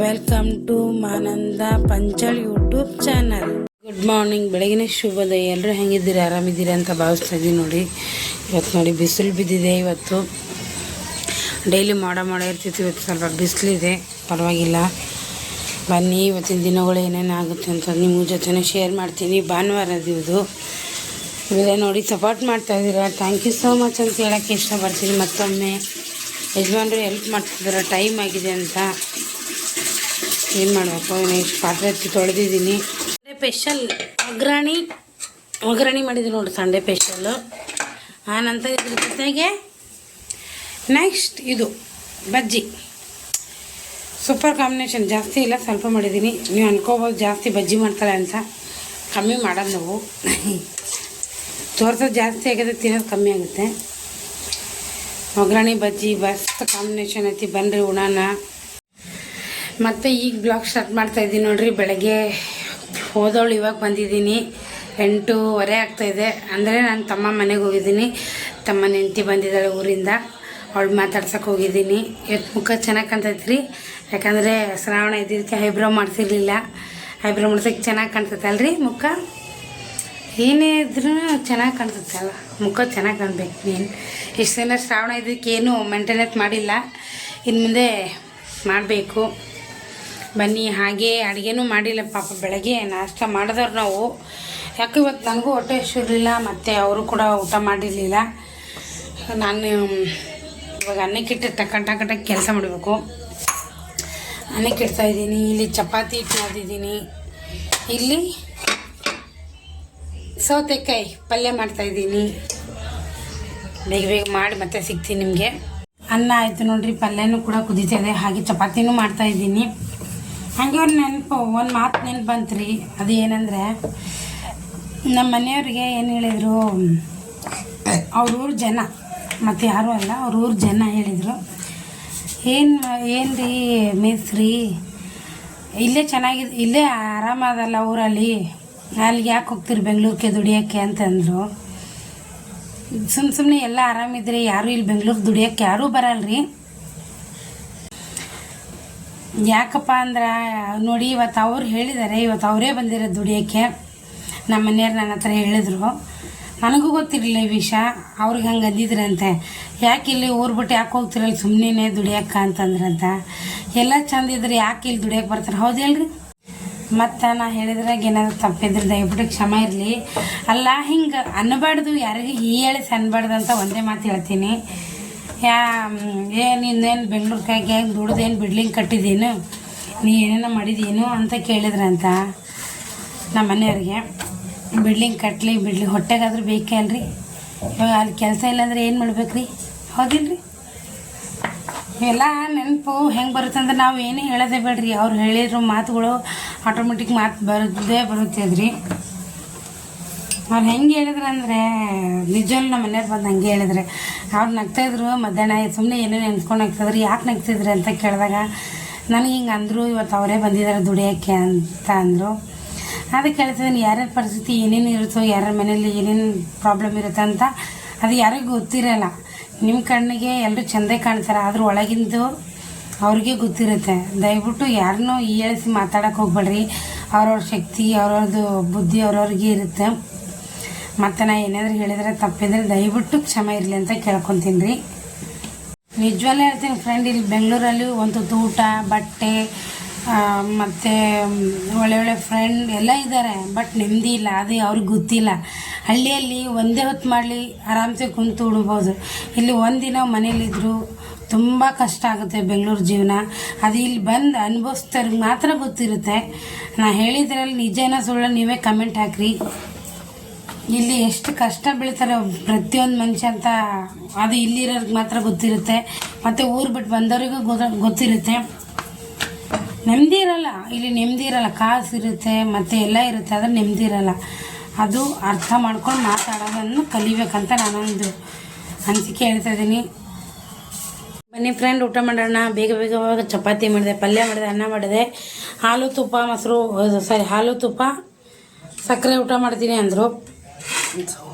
Welcome to Mananda Panchal YouTube channel good morning ಬೆಳಗಿನ ಶುಭೋದಯ ಎಲ್ಲರೂ ಹೆಂಗಿದ್ದೀರಿ? ಆರಾಮಿದ್ದೀರಿ ಅಂತ ಭಾವಿಸ್ತಾ ಇದ್ದೀನಿ ನೋಡಿ. ಇವತ್ತು ನೋಡಿ ಬಿಸಿಲು ಬಿದ್ದಿದೆ. ಇವತ್ತು ಡೈಲಿ ಮಾಡ ಮಾಡ ಇರ್ತಿತ್ತು. ಇವತ್ತು ಸ್ವಲ್ಪ ಬಿಸಿಲಿದೆ. ಪರವಾಗಿಲ್ಲ. ಬನ್ನಿ, ಇವತ್ತಿನ ದಿನಗಳು ಏನೇನು ಆಗುತ್ತೆ ಅಂತ ನಿಮ್ಮ ಜೊತೆನೇ ಶೇರ್ ಮಾಡ್ತೀನಿ. ಭಾನುವಾರ ಇದು. ಇವೆಲ್ಲ ನೋಡಿ ಸಪೋರ್ಟ್ ಮಾಡ್ತಾ ಇದ್ದೀರಾ? ಥ್ಯಾಂಕ್ ಯು ಸೋ ಮಚ್ ಅಂತ ಹೇಳೋಕ್ಕೆ ಇಷ್ಟಪಡ್ತೀನಿ. ಮತ್ತೊಮ್ಮೆ. ಯಜಮಾನ್ರು ಹೆಲ್ಪ್ ಮಾಡ್ತಿದ್ದಾರೆ. ಟೈಮ್ ಆಗಿದೆ ಅಂತ. ಏನು ಮಾಡಬೇಕು? ಇಷ್ಟು ಪಾತ್ರೆ ಹಚ್ಚಿ ತೊಳೆದಿದ್ದೀನಿ. ಸಂಡೆ ಸ್ಪೆಷಲ್ ಒಗ್ಗರಣೆ ಒಗ್ಗರಣೆ ಮಾಡಿದ್ವಿ ನೋಡಿ ಸಂಡೆ ಸ್ಪೆಷಲ್ಲು ಆನಂತರ ಇದ್ರ ಜೊತೆಗೆ ನೆಕ್ಸ್ಟ್ ಇದು ಬಜ್ಜಿ. ಸೂಪರ್ ಕಾಂಬಿನೇಷನ್ ಜಾಸ್ತಿ ಇಲ್ಲ, ಸ್ವಲ್ಪ ಮಾಡಿದ್ದೀನಿ. ನೀವು ಅನ್ಕೋಬೋದು ಜಾಸ್ತಿ ಬಜ್ಜಿ ಮಾಡ್ತಾರೆ ಅಂತ. ಕಮ್ಮಿ ಮಾಡೋದು ನಾವು. ತೋರ್ಸೋದು ಜಾಸ್ತಿ ಆಗಿದೆ ತಿನ್ನೋದು ಕಮ್ಮಿ ಆಗುತ್ತೆ. ಒಗ್ಗರಣೆ, ಬಜ್ಜಿ ಬಸ್ತ್ ಕಾಂಬಿನೇಷನ್ ಐತಿ. ಬನ್ನಿರಿ ಉಣಾನ. ಮತ್ತು ಈಗ ಬ್ಲಾಗ್ ಸ್ಟಾರ್ಟ್ ಮಾಡ್ತಾ ಇದ್ದೀನಿ ನೋಡ್ರಿ, ಬೆಳಗ್ಗೆ ಹೋದವಳು ಇವಾಗ ಬಂದಿದ್ದೀನಿ. ಎಂಟೂವರೆ ಇದೆ. ಅಂದರೆ ನಾನು ತಮ್ಮ ಮನೆಗೆ ಹೋಗಿದ್ದೀನಿ. ತಮ್ಮ ನೆಂಟಿ ಬಂದಿದ್ದಾಳೆ ಊರಿಂದ. ಅವಳು ಮಾತಾಡ್ಸಕ್ಕೆ ಹೋಗಿದ್ದೀನಿ. ಇವತ್ತು ಮುಖ ಚೆನ್ನಾಗಿ ಕಾಣ್ತೈತೆ ರೀ ಯಾಕಂದರೆ ಶ್ರಾವಣ ಇದ್ದಿದ್ದಕ್ಕೆ ಐಬ್ರೋ ಮಾಡ್ಸಿರ್ಲಿಲ್ಲ ಐಬ್ರೋ ಮಾಡ್ಸಕ್ಕೆ ಚೆನ್ನಾಗಿ ಕಾಣ್ತೈತಲ್ರಿ ಮುಖ? ಏನೇ ಇದ್ರೂ ಚೆನ್ನಾಗಿ ಕಾಣ್ತೈತಲ್ಲ ಮುಖ ಚೆನ್ನಾಗಿ ಕಾಣ್ಬೇಕು ನೀನು ಇಷ್ಟು ದಿನ ಶ್ರಾವಣ ಇದ್ದಕ್ಕೆ ಏನೂ ಮೇಂಟೆನೆನ್ಸ್ ಮಾಡಿಲ್ಲ. ಇನ್ನು ಮುಂದೆ ಮಾಡಬೇಕು. ಬನ್ನಿ, ಹಾಗೆ ಅಡುಗೆನೂ ಮಾಡಿಲ್ಲ ಪಾಪ, ಬೆಳಗ್ಗೆ ನಾಷ್ಟ ಮಾಡಿದವ್ರು ನಾವು. ಯಾಕೆ ಇವತ್ತು ನನಗೂ ಹೊಟ್ಟೆ ಹಸಿರಲಿಲ್ಲ, ಮತ್ತು ಅವರು ಕೂಡ ಊಟ ಮಾಡಿರಲಿಲ್ಲ. ನಾನು, ಇವಾಗ ಅನ್ನಕ್ಕಿಟ್ಟು ಟಕ ಟಕ ಟಕ ಕೆಲಸ ಮಾಡಬೇಕು. ಅನ್ನಕ್ಕೆ ಇಡ್ತಾ ಇದ್ದೀನಿ, ಇಲ್ಲಿ ಚಪಾತಿ ಹಿಟ್ಟು ಮಾಡಿದ್ದೀನಿ ಇಲ್ಲಿ ಸೌತೆಕಾಯಿ ಪಲ್ಯ ಮಾಡ್ತಾ ಇದ್ದೀನಿ. ಬೇಗ ಬೇಗ ಮಾಡಿ ಮತ್ತೆ ಸಿಗ್ತೀನಿ ನಿಮಗೆ. ಅನ್ನ ಆಯಿತು ನೋಡಿರಿ, ಪಲ್ಯನೂ ಕೂಡ ಕುದೀತಿದೆ ಹಾಗೆ ಚಪಾತಿನೂ ಮಾಡ್ತಾ ಇದ್ದೀನಿ. ಹಾಗೆ ಒಂದು ನೆನಪು, ಒಂದು ಮಾತು ನೆನಪು ಅದು ಏನಂದರೆ ನಮ್ಮ ಮನೆಯವ್ರಿಗೆ ಏನು ಹೇಳಿದರು, ಅವ್ರ ಊರು ಜನ, ಮತ್ತು ಯಾರೂ ಅಲ್ಲ, ಅವ್ರ ಊರು ಜನ ಹೇಳಿದರು, ಏನು ಏನು ರೀ ಮೇಸ್ತ್ರಿ? ಇಲ್ಲೇ ಚೆನ್ನಾಗಿದೆ ಇಲ್ಲೇ ಆರಾಮದಲ್ಲ ಊರಲ್ಲಿ? ಅಲ್ಲಿಗೆ ಯಾಕೆ ಹೋಗ್ತೀರಿ ಬೆಂಗ್ಳೂರಿಗೆ ದುಡಿಯೋಕ್ಕೆ? ಅಂತಂದರು. ಸುಮ್ಮ ಸುಮ್ಮನೆ ಎಲ್ಲ ಆರಾಮಿದ್ರಿ, ಯಾರೂ ಇಲ್ಲಿ ಬೆಂಗ್ಳೂರಿಗೆ ದುಡಿಯೋಕ್ಕೆ ಯಾರೂ ಬರಲ್ರಿ. ಯಾಕಪ್ಪ ಅಂದ್ರೆ, ನೋಡಿ ಇವತ್ತು ಅವ್ರು ಹೇಳಿದ್ದಾರೆ ಇವತ್ತು ಅವರೇ ಬಂದಿರೋದು ದುಡಿಯೋಕ್ಕೆ. ನಮ್ಮ ಮನೆಯವ್ರು ನನ್ನ ಹತ್ರ ಹೇಳಿದರು. ನನಗೂ ಗೊತ್ತಿರಲಿಲ್ಲ ಈ ವಿಷಯ ಅವ್ರಿಗೆ ಹಂಗೆ ಅಂದಿದ್ರಂತೆ. ಯಾಕೆ ಇಲ್ಲಿ ಊರು ಬಿಟ್ಟು ಯಾಕೆ ಹೋಗ್ತಿರಲ್ಲ ಸುಮ್ಮನೆ ದುಡಿಯಕ್ಕ ಅಂತಂದ್ರಂತ. ಎಲ್ಲ ಚಂದ ಇದ್ರೆ ಯಾಕೆ ಇಲ್ಲಿ ದುಡಿಯೋಕೆ ಬರ್ತಾರೆ? ಹೌದಿಲ್ರಿ ಮತ್ತು ನಾ ಹೇಳಿದ್ರಾಗ ಏನಾದ್ರು ತಪ್ಪಿದ್ರೆ ದಯವಿಟ್ಟು ಕ್ಷಮ ಇರಲಿ. ಅಲ್ಲ, ಹಿಂಗೆ ಅನ್ನಬಾರ್ದು, ಯಾರಿಗೂ ಈ ಹೇಳಿ ಅನ್ಬಾರ್ದು ಅಂತ ಒಂದೇ ಮಾತು ಹೇಳ್ತೀನಿ. ಯಾ ಏನು ಇನ್ನೇನು ಬೆಂಗ್ಳೂರು ಕೈಗೆ ಹೆಂಗೆ ದುಡ್ದೇನು ಬಿಡ್ಲಿಂಗ್ ಕಟ್ಟಿದ್ದೀನು ನೀ ಏನೇನು ಮಾಡಿದ್ದೀನು ಅಂತ ಕೇಳಿದ್ರಂತ ನಮ್ಮ ಮನೆಯವ್ರಿಗೆ ಬಿಡ್ಲಿಂಗ್ ಕಟ್ಟಲಿ ಬಿಡ್ಲಿ ಹೊಟ್ಟೆಗಾದ್ರೂ ಬೇಕೇ ಅಲ್ರಿ? ಇವಾಗ ಅಲ್ಲಿ ಕೆಲಸ ಇಲ್ಲಾಂದ್ರೆ ಏನು ಮಾಡ್ಬೇಕು ರೀ ಹೌದಿಲ್ರಿ? ಎಲ್ಲ ನೆನಪು ಹೆಂಗೆ ಬರುತ್ತೆ ಅಂದ್ರೆ ನಾವು ಏನೇ ಹೇಳೋದೇ ಬೇಡ್ರಿ. ಅವ್ರು ಹೇಳಿದ್ರು ಮಾತುಗಳು ಆಟೋಮೆಟಿಕ್ ಮಾತು ಬರೋದೇ ಬರುತ್ತದ್ರಿ ಅವ್ರು ಹೆಂಗೆ ಹೇಳಿದ್ರು ಅಂದರೆ ನಿಜವಲ್ಲ ನಮ್ಮ ಮನೆಯವ್ರು ಬಂದು ಹಂಗೆ ಹೇಳಿದ್ರೆ. ಅವ್ರು ನಗ್ತಾಯಿದ್ರು, ಮಧ್ಯಾಹ್ನ ಸುಮ್ಮನೆ ಏನೇನು ನೆನ್ಸ್ಕೊಂಡು ನಗ್ತಿದ್ರು ಯಾಕೆ ನಗ್ತಿದ್ರಿ ಅಂತ ಕೇಳಿದಾಗ, ನನಗೆ ಹಿಂಗೆ ಅಂದರು ಇವತ್ತು ಅವರೇ ಬಂದಿದ್ದಾರೆ ದುಡಿಯೋಕ್ಕೆ ಅಂತ ಅಂದರು. ಅದಕ್ಕೆ ಹೇಳ್ತಿದ್ದೀನಿ ಯಾರ್ಯಾರ ಪರಿಸ್ಥಿತಿ, ಏನೇನು ಇರುತ್ತೋ, ಯಾರ್ಯಾರ ಮನೇಲಿ ಏನೇನು ಪ್ರಾಬ್ಲಮ್ ಇರುತ್ತೆ ಅಂತ, ಅದು ಯಾರಿಗೂ ಗೊತ್ತಿರಲ್ಲ. ನಿಮ್ಮ ಕಣ್ಣಿಗೆ ಎಲ್ಲರೂ ಚೆಂದ ಕಾಣ್ತಾರೆ, ಆದರೂ ಒಳಗಿಂದು ಅವ್ರಿಗೆ ಗೊತ್ತಿರುತ್ತೆ. ದಯವಿಟ್ಟು ಯಾರನ್ನೂ ಹೀಯಾಳಿಸಿ ಮಾತಾಡೋಕೆ ಹೋಗ್ಬೇಡ್ರಿ. ಅವ್ರವ್ರ ಶಕ್ತಿ ಅವ್ರವ್ರದ್ದು ಬುದ್ಧಿ ಅವ್ರವ್ರಿಗೆ ಇರುತ್ತೆ. ಮತ್ತು ನಾ ಏನಾದರೂ ಹೇಳಿದರೆ ತಪ್ಪಿದ್ರೆ ದಯವಿಟ್ಟು ಕ್ಷಮೆ ಇರಲಿ ಅಂತ ಕೇಳ್ಕೊತೀನಿ ರೀ. ನಿಜವಲ್ಲ ಹೇಳ್ತೀನಿ ಫ್ರೆಂಡ್ ಇಲ್ಲಿ ಬೆಂಗಳೂರಲ್ಲಿ ಒಂದು ಊಟ ಬಟ್ಟೆ ಮತ್ತು ಒಳ್ಳೆ ಒಳ್ಳೆ ಫ್ರೆಂಡ್ ಎಲ್ಲ ಇದ್ದಾರೆ ಬಟ್ ನೆಮ್ಮದಿ ಇಲ್ಲ, ಅದು ಅವ್ರಿಗೆ ಗೊತ್ತಿಲ್ಲ. ಹಳ್ಳಿಯಲ್ಲಿ ಒಂದೇ ಹೊತ್ತು ಮಾಡಲಿ, ಆರಾಮ್ಸೆ ಕುಂತು ಉಣ್ಬೋದು. ಇಲ್ಲಿ ಒಂದಿನ ಮನೇಲಿದ್ರು ತುಂಬ ಕಷ್ಟ ಆಗುತ್ತೆ ಬೆಂಗಳೂರು ಜೀವನ. ಅದು ಇಲ್ಲಿ ಬಂದು ಅನುಭವಿಸ್ತಾರೆ ಮಾತ್ರ ಗೊತ್ತಿರುತ್ತೆ. ನಾ ಹೇಳಿದ್ರಲ್ಲಿ ನಿಜನ ಸುಳ್ಳು ನೀವೇ ಕಮೆಂಟ್ ಹಾಕ್ರಿ. ಇಲ್ಲಿ ಎಷ್ಟು ಕಷ್ಟ ಬೀಳ್ತಾರೆ ಪ್ರತಿಯೊಂದು ಮನುಷ್ಯ ಅಂತ ಅದು ಇಲ್ಲಿರೋರಿಗೆ ಮಾತ್ರ ಗೊತ್ತಿರುತ್ತೆ. ಮತ್ತು ಊರು ಬಿಟ್ಟು ಬಂದವರಿಗೂ ಗೊತ್ತಿರುತ್ತೆ. ನೆಮ್ಮದಿ ಇರಲ್ಲ. ಇಲ್ಲಿ ನೆಮ್ಮದಿ ಇರಲ್ಲ. ಕಾಸು ಇರುತ್ತೆ, ಮತ್ತು ಎಲ್ಲ ಇರುತ್ತೆ, ಆದರೆ ನೆಮ್ಮದಿ ಇರಲ್ಲ. ಅದು ಅರ್ಥ ಮಾಡ್ಕೊಂಡು ಮಾತಾಡೋದನ್ನು ಕಲಿಬೇಕಂತ ನಾನೊಂದು ಅನಿಸಿಕೆ ಹೇಳ್ತಾ ಇದ್ದೀನಿ. ಬನ್ನಿ ಫ್ರೆಂಡ್ ಊಟ ಮಾಡೋಣ. ಬೇಗ ಬೇಗ ಚಪಾತಿ ಮಾಡಿದೆ, ಪಲ್ಯ ಮಾಡಿದೆ, ಅನ್ನ ಮಾಡಿದೆ. ಹಾಲು, ತುಪ್ಪ, ಮೊಸರು ಸಾರಿ ಹಾಲು, ತುಪ್ಪ, ಸಕ್ಕರೆ ಊಟ ಮಾಡ್ತೀನಿ ಅಂದರು.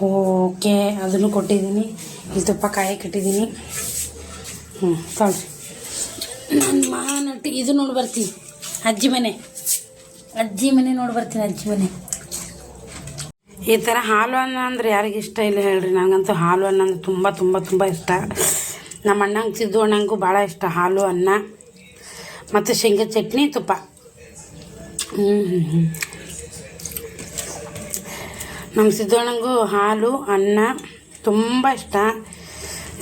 ಓಕೆ, ಅದನ್ನು ಕೊಟ್ಟಿದ್ದೀನಿ. ಇಲ್ಲಿ ತುಪ್ಪ ಕಾಯಿ ಕಟ್ಟಿದ್ದೀನಿ. ಹ್ಞೂ ನಾನು ಮಾ ಮಾನಟ್ಟಿ, ಇದು ನೋಡಿ ಬರ್ತೀನಿ ಅಜ್ಜಿ ಮನೆ. ಅಜ್ಜಿ ಮನೆ ನೋಡಿ ಬರ್ತೀನಿ, ಅಜ್ಜಿ ಮನೆ. ಈ ಥರ ಹಾಲು ಅನ್ನ ಅಂದ್ರೆ ಯಾರಿಗೆ ಇಷ್ಟ ಇಲ್ಲ ಹೇಳ್ರಿ. ನನಗಂತೂ ಹಾಲು ಅನ್ನ ಅಂದ್ರೆ ತುಂಬ ತುಂಬ ತುಂಬ ಇಷ್ಟ. ನಮ್ಮ ಅಣ್ಣಂಗೆ, ಸಿದ್ದು ಅಣ್ಣಂಗೂ ಭಾಳ ಇಷ್ಟ ಹಾಲು ಅನ್ನ. ಮತ್ತು ಶೇಂಗಾ ಚಟ್ನಿ ತುಪ್ಪ. ಹ್ಞೂ ಹ್ಞೂ ಹ್ಞೂ ನಮ್ಮ ಸಿದ್ದಣ್ಣಂಗೂ ಹಾಲು, ಅನ್ನ ತುಂಬ ಇಷ್ಟ.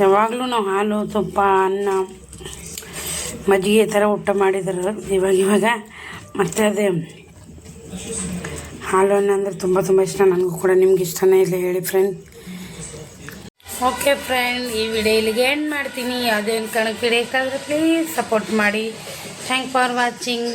ಯಾವಾಗಲೂ ನಾವು ಹಾಲು, ತುಪ್ಪ, ಅನ್ನ ಮಜ್ಜಿಗೆ ಥರ ಊಟ ಮಾಡಿದ್ರು ಇವಾಗ ಇವಾಗ ಮತ್ತು ಅದೇ ಹಾಲು, ಅನ್ನ ಅಂದರೆ ತುಂಬ ತುಂಬ ಇಷ್ಟ. ನನಗೂ ಕೂಡ ನಿಮ್ಗೆ ಇಷ್ಟನೇ ಇಲ್ಲ ಹೇಳಿ ಫ್ರೆಂಡ್ ಓಕೆ ಫ್ರೆಂಡ್ ಈ ವಿಡಿಯೋ ಇಲ್ಲಿಗೆ ಎಂಡ್ ಮಾಡ್ತೀನಿ. ಯಾವುದೇ ಕಣಕ್ಕೆ ಬೇಕಾದರೆ ಪ್ಲೀಸ್ ಸಪೋರ್ಟ್ ಮಾಡಿ. Thank for watching